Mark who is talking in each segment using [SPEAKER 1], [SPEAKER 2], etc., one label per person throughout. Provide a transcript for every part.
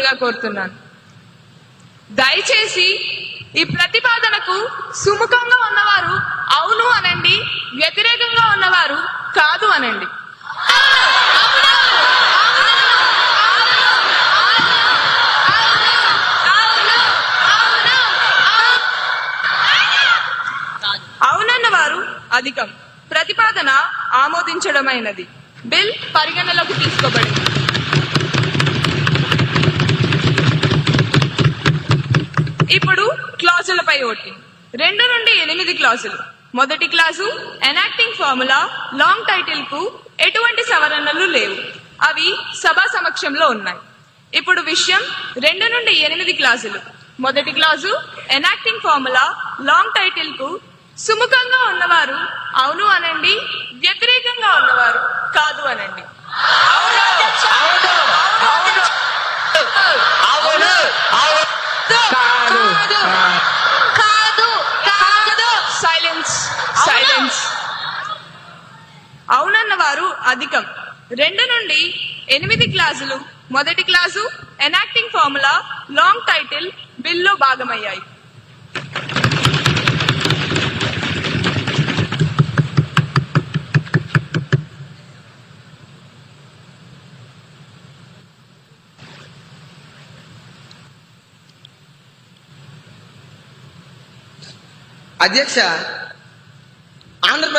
[SPEAKER 1] తీసుకోవాల్సిందిగా కోరుతున్నాను. దయచేసి ఈ ప్రతిపాదనకు సుముఖంగా ఉన్నవారు అవును అనండి వ్యతిరేకంగా ఉన్నవారు కాదు అనండి. అవునన్న వారు అధికం. ప్రతిపాదన ఆమోదించడమైనది. బిల్ పరిగణలోకి తీసుకోబడింది ఇప్పుడు క్లాజులపై ఓటింగ్. రెండు నుండి ఎనిమిది క్లాసులు. మొదటి క్లాసు ఎనాక్టింగ్ ఫార్ములా లాంగ్ టైటిల్కు ఎటువంటి సవరణలు లేవు. అవి సభా సమక్షంలో ఉన్నాయి. ఇప్పుడు విషయం రెండు నుండి ఎనిమిది క్లాసులు. మొదటి క్లాసు ఎనాక్టింగ్ ఫార్ములా లాంగ్ టైటిల్కు సుముఖంగా ఉన్నవారు అవును అనండి వ్యతిరేకంగా ఉన్నవారు కాదు అనండి
[SPEAKER 2] అవును అవును అవును అవును
[SPEAKER 1] కాదు
[SPEAKER 3] కాదు కాదు
[SPEAKER 1] సైలెన్స్ సైలెన్స్ అవునన్న వారు అధికం. రెండు నుండి ఎనిమిది క్లాసులు. మొదటి class enacting formula long title బిల్లో భాగమయ్యాయి.
[SPEAKER 2] అధ్యక్ష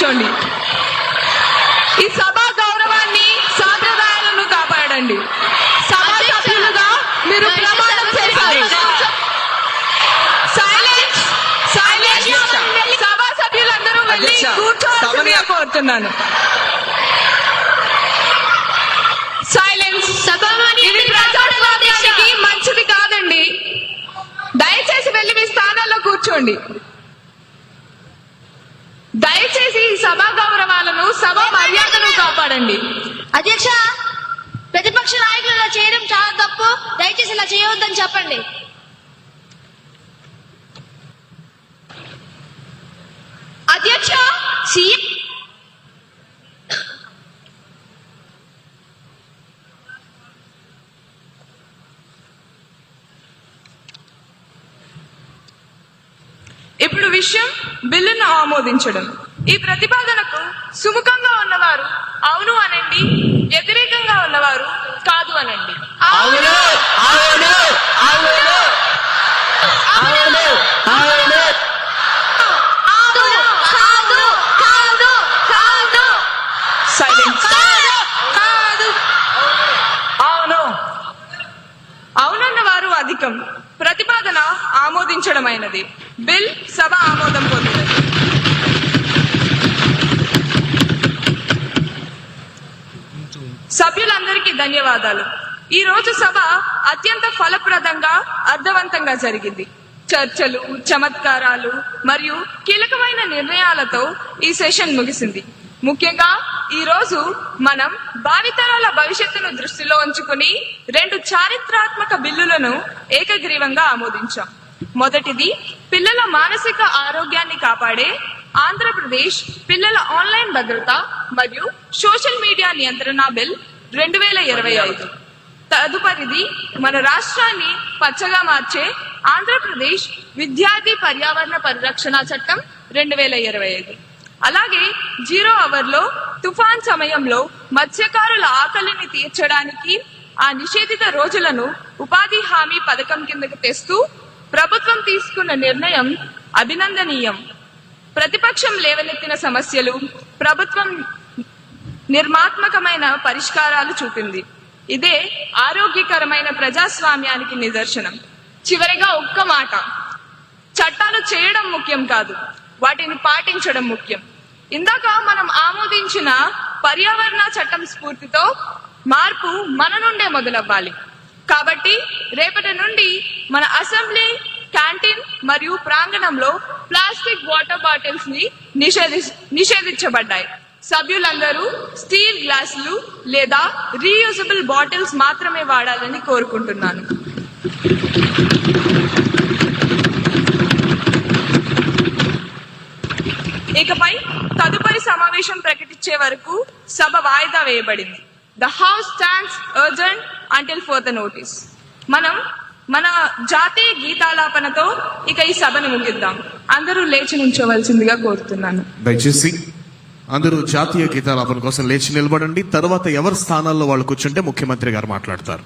[SPEAKER 1] కూర్చోండి. ఈ సభా గౌరవాన్ని సాంప్రదాయాలను కాపాడండి. సభా సభ్యులుగా మీరు ప్రమాణం చేశారు. సైలెన్స్ సైలెన్స్ సభా సభ్యులందరూ వెళ్ళి
[SPEAKER 2] అధ్యక్ష,
[SPEAKER 1] కూర్చోవాల్సిందిగా
[SPEAKER 2] సభని-
[SPEAKER 1] కోరుతున్నాను సైలెన్స్ ఇది ప్రజాస్వామ్యానికి మంచిది కాదండి దయచేసి వెళ్ళి మీ స్థానాల్లో కూర్చోండి దయచేసి ఈ సభా గౌరవాలను సభా మర్యాదను కాపాడండి
[SPEAKER 3] అధ్యక్ష ప్రతిపక్ష నాయకులు ఇలా చేయడం చాలా తప్పు. దయచేసి ఇలా చేయవద్దని చెప్పండి.
[SPEAKER 1] అధ్యక్ష
[SPEAKER 3] సీఎం
[SPEAKER 1] ఇప్పుడు విషయం బిల్లును ఆమోదించడం. ఈ ప్రతిపాదనకు సుముఖంగా ఉన్నవారు అవును అనండి. వ్యతిరేకంగా ఉన్నవారు కాదు అనండి.
[SPEAKER 2] అవును. అవును. అవును. అవును. అవును.
[SPEAKER 3] కాదు. కాదు. కాదు. కాదు.
[SPEAKER 1] సైలెన్స్
[SPEAKER 3] కాదు.
[SPEAKER 2] అవును.
[SPEAKER 1] అవునన్న వారు అధికం. ప్రతిపాదన ఆమోదించడమైనది. బిల్ సభ ఆమోదం పొందినది. సభ్యులందరికీ ధన్యవాదాలు. ఈ రోజు సభ అత్యంత ఫలప్రదంగా అర్థవంతంగా జరిగింది. చర్చలు చమత్కారాలు మరియు కీలకమైన నిర్ణయాలతో ఈ సెషన్ ముగిసింది. ముఖ్యంగా ఈ రోజు మనం భావితరాల భవిష్యత్తును దృష్టిలో ఉంచుకుని రెండు చారిత్రాత్మక బిల్లులను ఏకగ్రీవంగా ఆమోదించాం. మొదటిది పిల్లల మానసిక ఆరోగ్యాన్ని కాపాడే ఆంధ్రప్రదేశ్ పిల్లల ఆన్లైన్ భద్రత మరియు సోషల్ మీడియా నియంత్రణ బిల్ రెండు వేల ఇరవై ఐదు. తదుపరిది మన రాష్ట్రాన్ని పచ్చగా మార్చే ఆంధ్రప్రదేశ్ విద్యార్థి పర్యావరణ పరిరక్షణ చట్టం రెండు వేల ఇరవై ఐదు. అలాగే జీరో అవర్లో తుఫాన్ సమయంలో మత్స్యకారుల ఆకలిని తీర్చడానికి ఆ నిషేధిత రోజులను ఉపాధి హామీ పథకం కిందకు తెస్తూ ప్రభుత్వం తీసుకున్న నిర్ణయం అభినందనీయం. ప్రతిపక్షం లేవనెత్తిన సమస్యలు ప్రభుత్వం నిర్మాత్మకమైన పరిష్కారాలు చూపింది. ఇదే ఆరోగ్యకరమైన ప్రజాస్వామ్యానికి నిదర్శనం. చివరిగా ఒక్క మాట. చట్టాలు చేయడం ముఖ్యం కాదు వాటిని పాటించడం ముఖ్యం. ఇందాక మనం ఆమోదించిన పర్యావరణ చట్టం స్ఫూర్తితో మార్పు మన నుండే మొదలవ్వాలి. కాబట్టి రేపటి నుండి మన అసెంబ్లీ క్యాంటీన్ మరియు ప్రాంగణంలో ప్లాస్టిక్ వాటర్ బాటిల్స్ని నిషేధి నిషేధించబడ్డాయి. సభ్యులందరూ స్టీల్ గ్లాసులు లేదా రీయూజబుల్ బాటిల్స్ మాత్రమే వాడాలని కోరుకుంటున్నాను. ఇకపై తదుపరి సమావేశం ప్రకటించే వరకు సభ వాయిదా వేయబడింది. The house stands adjourned until further notice మనం మన జాతీయ గీతాలాపనతో ఇక ఈ సభను ముగిద్దాం. అందరూ లేచి నుంచోవలసిందిగా కోరుతున్నాను.
[SPEAKER 4] దయచేసి అందరూ జాతీయ గీతాలాపన కోసం లేచి నిలబడండి. తర్వాత ఎవరి స్థానాల్లో వాళ్ళు కూర్చుంటే ముఖ్యమంత్రి గారు మాట్లాడతారు.